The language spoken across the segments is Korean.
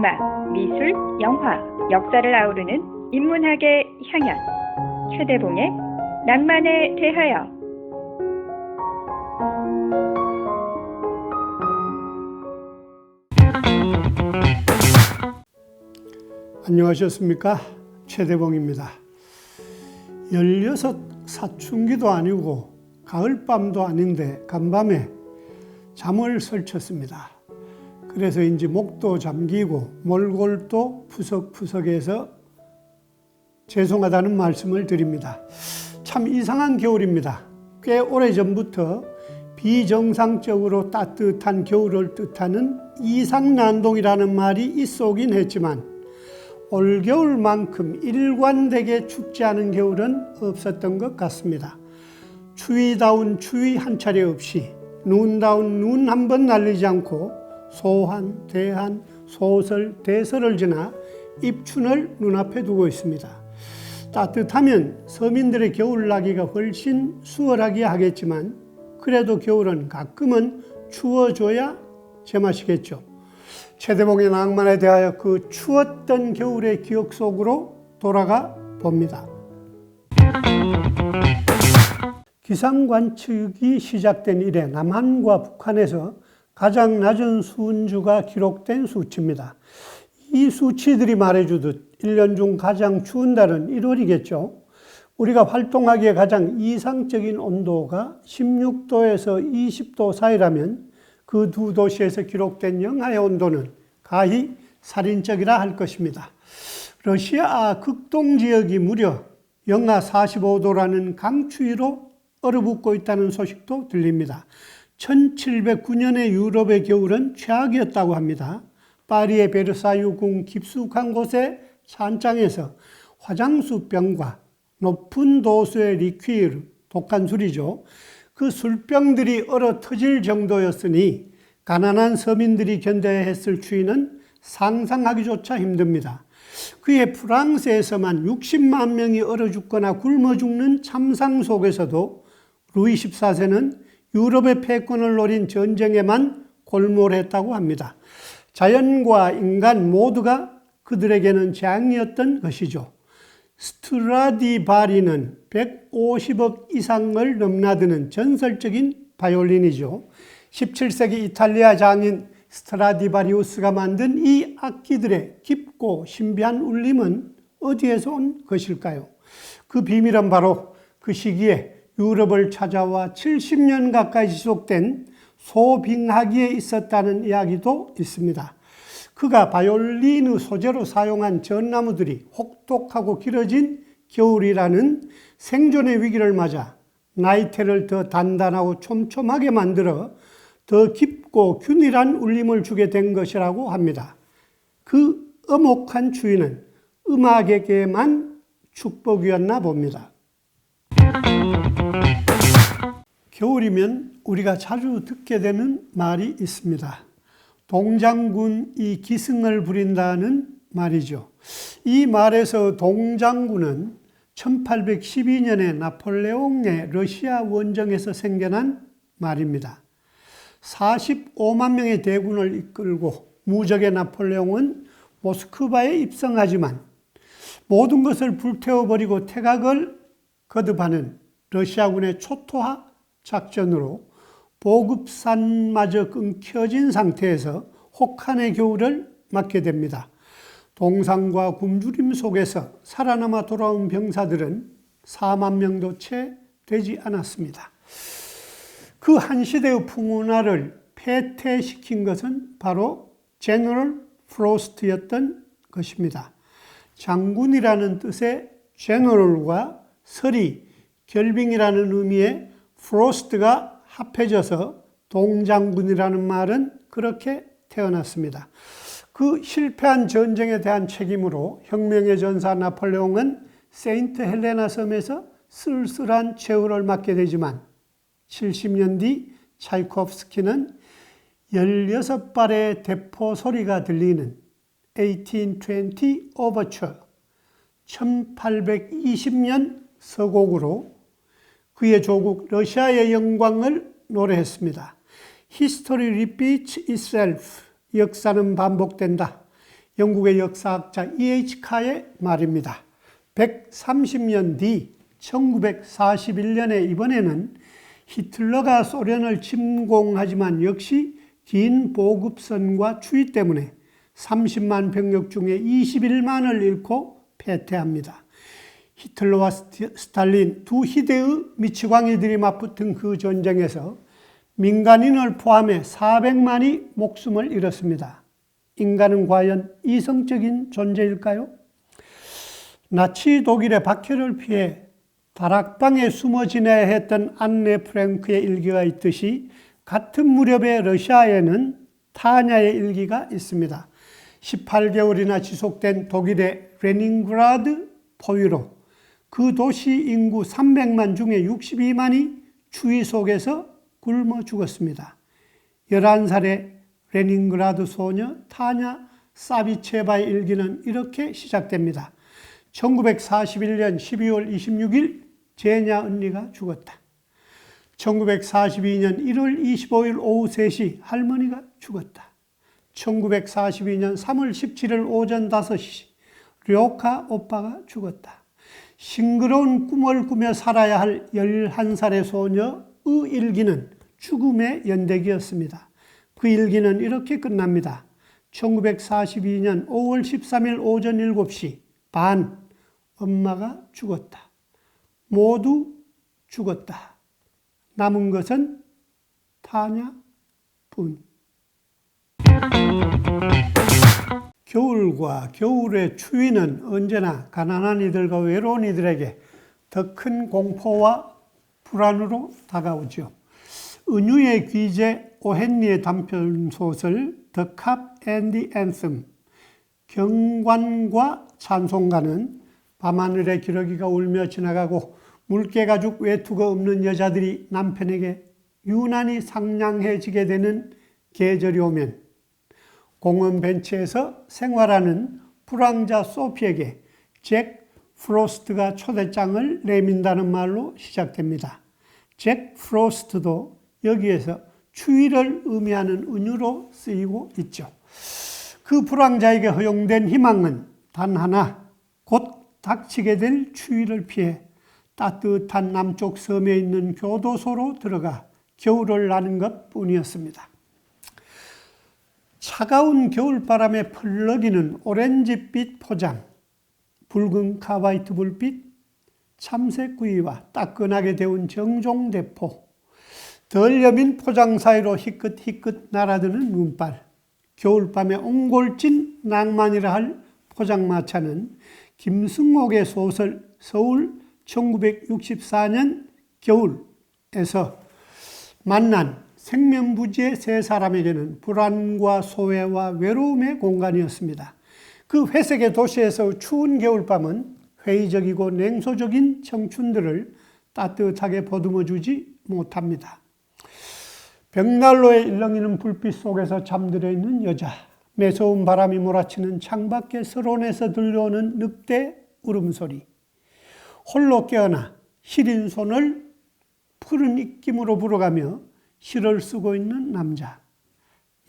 음악, 미술, 영화, 역사를 아우르는 인문학의 향연. 최대봉의 낭만에 대하여. 안녕하셨습니까? 최대봉입니다. 16 사춘기도 아니고 가을밤도 아닌데 간밤에 잠을 설쳤습니다. 그래서인지 목도 잠기고 몰골도 푸석푸석해서 죄송하다는 말씀을 드립니다. 참 이상한 겨울입니다. 꽤 오래 전부터 비정상적으로 따뜻한 겨울을 뜻하는 이상난동이라는 말이 있어오긴 했지만 올겨울만큼 일관되게 춥지 않은 겨울은 없었던 것 같습니다. 추위다운 추위 한 차례 없이 눈다운 눈 한 번 날리지 않고 소한, 대한, 소설, 대설을 지나 입춘을 눈앞에 두고 있습니다. 따뜻하면 서민들의 겨울나기가 훨씬 수월하게 하겠지만 그래도 겨울은 가끔은 추워줘야 제맛이겠죠. 최대봉의 낭만에 대하여 그 추웠던 겨울의 기억 속으로 돌아가 봅니다. 기상관측이 시작된 이래 남한과 북한에서 가장 낮은 수은주가 기록된 수치입니다. 이 수치들이 말해주듯 1년 중 가장 추운 달은 1월이겠죠. 우리가 활동하기에 가장 이상적인 온도가 16도에서 20도 사이라면 그 두 도시에서 기록된 영하의 온도는 가히 살인적이라 할 것입니다. 러시아 극동 지역이 무려 영하 45도라는 강추위로 얼어붙고 있다는 소식도 들립니다. 1709년의 유럽의 겨울은 최악이었다고 합니다. 파리의 베르사유 궁 깊숙한 곳의 산장에서 화장수 병과 높은 도수의 리퀴르, 독한 술이죠. 그 술병들이 얼어 터질 정도였으니 가난한 서민들이 견뎌야 했을 추위는 상상하기조차 힘듭니다. 그의 프랑스에서만 60만 명이 얼어 죽거나 굶어 죽는 참상 속에서도 루이 14세는 유럽의 패권을 노린 전쟁에만 골몰했다고 합니다. 자연과 인간 모두가 그들에게는 재앙이었던 것이죠. 스트라디바리는 150억 이상을 넘나드는 전설적인 바이올린이죠. 17세기 이탈리아 장인 스트라디바리우스가 만든 이 악기들의 깊고 신비한 울림은 어디에서 온 것일까요? 그 비밀은 바로 그 시기에 유럽을 찾아와 70년 가까이 지속된 소빙하기에 있었다는 이야기도 있습니다. 그가 바이올린의 소재로 사용한 전나무들이 혹독하고 길어진 겨울이라는 생존의 위기를 맞아 나이테를 더 단단하고 촘촘하게 만들어 더 깊고 균일한 울림을 주게 된 것이라고 합니다. 그 엄혹한 추위는 음악에게만 축복이었나 봅니다. 겨울이면 우리가 자주 듣게 되는 말이 있습니다. 동장군이 기승을 부린다는 말이죠. 이 말에서 동장군은 1812년에 나폴레옹의 러시아 원정에서 생겨난 말입니다. 45만 명의 대군을 이끌고 무적의 나폴레옹은 모스크바에 입성하지만 모든 것을 불태워버리고 태각을 거듭하는 러시아군의 초토화 작전으로 보급산마저 끊겨진 상태에서 혹한의 겨울을 맞게 됩니다. 동상과 굶주림 속에서 살아남아 돌아온 병사들은 4만 명도 채 되지 않았습니다. 그 한 시대의 풍운화를 폐퇴시킨 것은 바로 제너럴 프로스트였던 것입니다. 장군이라는 뜻의 제너럴과 설이 결빙이라는 의미의 프로스트가 합해져서 동장군이라는 말은 그렇게 태어났습니다. 그 실패한 전쟁에 대한 책임으로 혁명의 전사 나폴레옹은 세인트 헬레나 섬에서 쓸쓸한 최후를 맞게 되지만 70년 뒤 차이콥스키는 16발의 대포 소리가 들리는 1820 오버처 1820년 서곡으로 그의 조국 러시아의 영광을 노래했습니다. History repeats itself. 역사는 반복된다. 영국의 역사학자 E.H. 카의 말입니다. 130년 뒤 1941년에 이번에는 히틀러가 소련을 침공하지만 역시 긴 보급선과 추위 때문에 30만 병력 중에 21만을 잃고 패퇴합니다. 히틀러와 스탈린 두 희대의 미치광이들이 맞붙은 그 전쟁에서 민간인을 포함해 400만이 목숨을 잃었습니다. 인간은 과연 이성적인 존재일까요? 나치 독일의 박해를 피해 다락방에 숨어 지내야 했던 안네 프랭크의 일기가 있듯이 같은 무렵에 러시아에는 타냐의 일기가 있습니다. 18개월이나 지속된 독일의 레닌그라드 포위로 그 도시 인구 300만 중에 62만이 추위 속에서 굶어 죽었습니다. 11살의 레닌그라드 소녀 타냐 사비체바의 일기는 이렇게 시작됩니다. 1941년 12월 26일 제냐 언니가 죽었다. 1942년 1월 25일 오후 3시 할머니가 죽었다. 1942년 3월 17일 오전 5시 료카 오빠가 죽었다. 싱그러운 꿈을 꾸며 살아야 할 11살의 소녀의 일기는 죽음의 연대기였습니다. 그 일기는 이렇게 끝납니다. 1942년 5월 13일 오전 7시 반 엄마가 죽었다. 모두 죽었다. 남은 것은 타냐 분. 겨울과 겨울의 추위는 언제나 가난한 이들과 외로운 이들에게 더 큰 공포와 불안으로 다가오죠. 은유의 귀재 오헨리의 단편 소설 The Cup and the Anthem 경관과 찬송가는 밤하늘의 기러기가 울며 지나가고 물개가죽 외투가 없는 여자들이 남편에게 유난히 상냥해지게 되는 계절이 오면 공원 벤치에서 생활하는 불황자 소피에게 잭 프로스트가 초대장을 내민다는 말로 시작됩니다. 잭 프로스트도 여기에서 추위를 의미하는 은유로 쓰이고 있죠. 그 불황자에게 허용된 희망은 단 하나, 곧 닥치게 될 추위를 피해 따뜻한 남쪽 섬에 있는 교도소로 들어가 겨울을 나는 것 뿐이었습니다. 차가운 겨울바람에 펄럭이는 오렌지빛 포장, 붉은 카바이트 불빛, 참새구이와 따끈하게 데운 정종대포, 덜 여민 포장 사이로 희끗희끗 날아드는 눈발, 겨울밤에 옹골진 낭만이라 할 포장마차는 김승옥의 소설 서울 1964년 겨울에서 만난 생명부지의 세 사람에게는 불안과 소외와 외로움의 공간이었습니다. 그 회색의 도시에서 추운 겨울밤은 회의적이고 냉소적인 청춘들을 따뜻하게 보듬어 주지 못합니다. 벽난로에 일렁이는 불빛 속에서 잠들어 있는 여자, 매서운 바람이 몰아치는 창밖의 서론에서 들려오는 늑대 울음소리, 홀로 깨어나 시린 손을 푸른 입김으로 불어가며 시를 쓰고 있는 남자.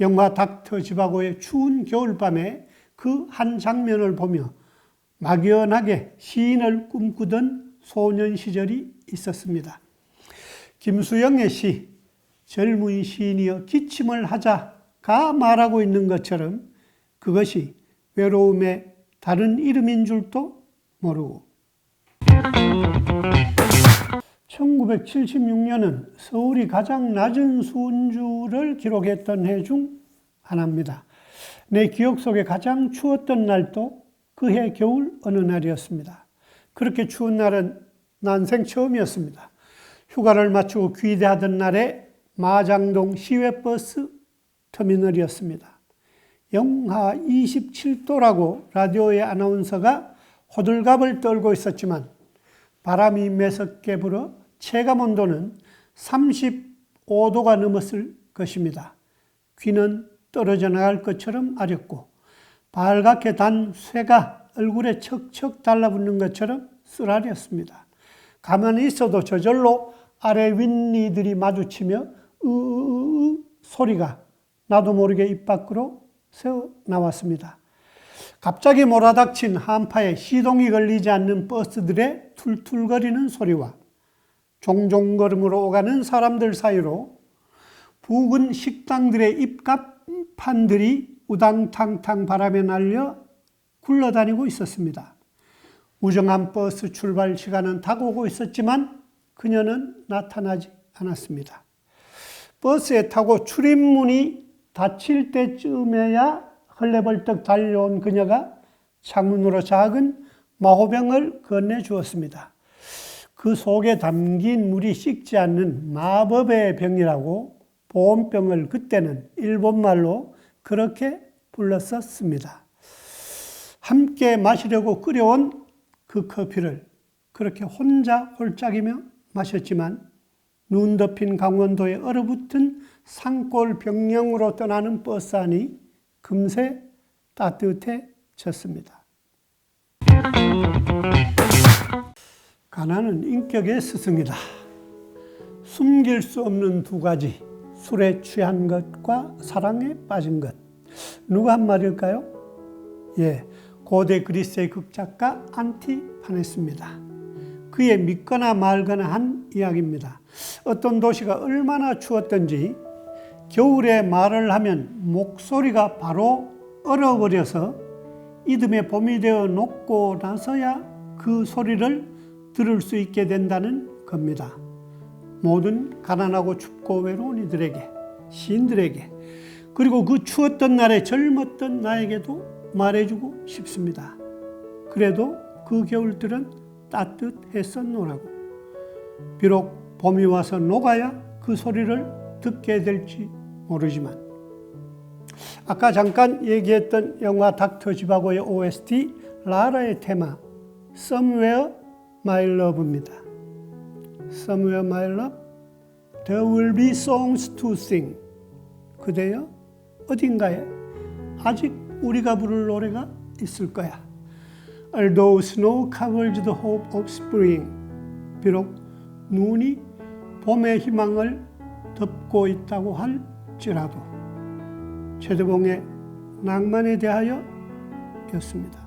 영화 닥터 지바고의 추운 겨울밤에 그 한 장면을 보며 막연하게 시인을 꿈꾸던 소년 시절이 있었습니다. 김수영의 시, 젊은 시인이여 기침을 하자가 말하고 있는 것처럼 그것이 외로움의 다른 이름인 줄도 모르고 1976년은 서울이 가장 낮은 수온주를 기록했던 해 중 하나입니다. 내 기억 속에 가장 추웠던 날도 그 해 겨울 어느 날이었습니다. 그렇게 추운 날은 난생 처음이었습니다. 휴가를 마치고 귀대하던 날에 마장동 시외버스 터미널이었습니다. 영하 27도라고 라디오의 아나운서가 호들갑을 떨고 있었지만 바람이 매섭게 불어 체감 온도는 35도가 넘었을 것입니다. 귀는 떨어져 나갈 것처럼 아렸고 발갛게 단 쇠가 얼굴에 척척 달라붙는 것처럼 쓰라렸습니다. 가만히 있어도 저절로 아래 윗니들이 마주치며 으으으 소리가 나도 모르게 입 밖으로 세워 나왔습니다. 갑자기 몰아닥친 한파에 시동이 걸리지 않는 버스들의 툴툴거리는 소리와 종종 걸음으로 오가는 사람들 사이로 부근 식당들의 입갑판들이 우당탕탕 바람에 날려 굴러다니고 있었습니다. 우정한 버스 출발 시간은 다가오고 있었지만 그녀는 나타나지 않았습니다. 버스에 타고 출입문이 닫힐 때쯤에야 헐레벌떡 달려온 그녀가 창문으로 작은 마호병을 건네 주었습니다. 그 속에 담긴 물이 식지 않는 마법의 병이라고 보온병을 그때는 일본말로 그렇게 불렀었습니다. 함께 마시려고 끓여온 그 커피를 그렇게 혼자 홀짝이며 마셨지만 눈 덮인 강원도의 얼어붙은 산골 병영으로 떠나는 버스 안이 금세 따뜻해졌습니다. 가난은 인격의 스승이다. 숨길 수 없는 두 가지. 술에 취한 것과 사랑에 빠진 것. 누가 한 말일까요? 예, 고대 그리스의 극작가 안티파네스입니다. 그의 믿거나 말거나 한 이야기입니다. 어떤 도시가 얼마나 추웠던지 겨울에 말을 하면 목소리가 바로 얼어버려서 이듬해 봄이 되어 녹고 나서야 그 소리를 들을 수 있게 된다는 겁니다. 모든 가난하고 춥고 외로운 이들에게, 시인들에게, 그리고 그 추웠던 날에 젊었던 나에게도 말해주고 싶습니다. 그래도 그 겨울들은 따뜻했었노라고. 비록 봄이 와서 녹아야 그 소리를 듣게 될지 모르지만, 아까 잠깐 얘기했던 영화 닥터 지바고의 OST 라라의 테마 Somewhere My Love입니다. Somewhere My Love, There will be songs to sing. 그대여 어딘가에 아직 우리가 부를 노래가 있을 거야. Although snow covers the hope of spring. 비록 눈이 봄의 희망을 덮고 있다고 할지라도 최대봉의 낭만에 대하여 였습니다.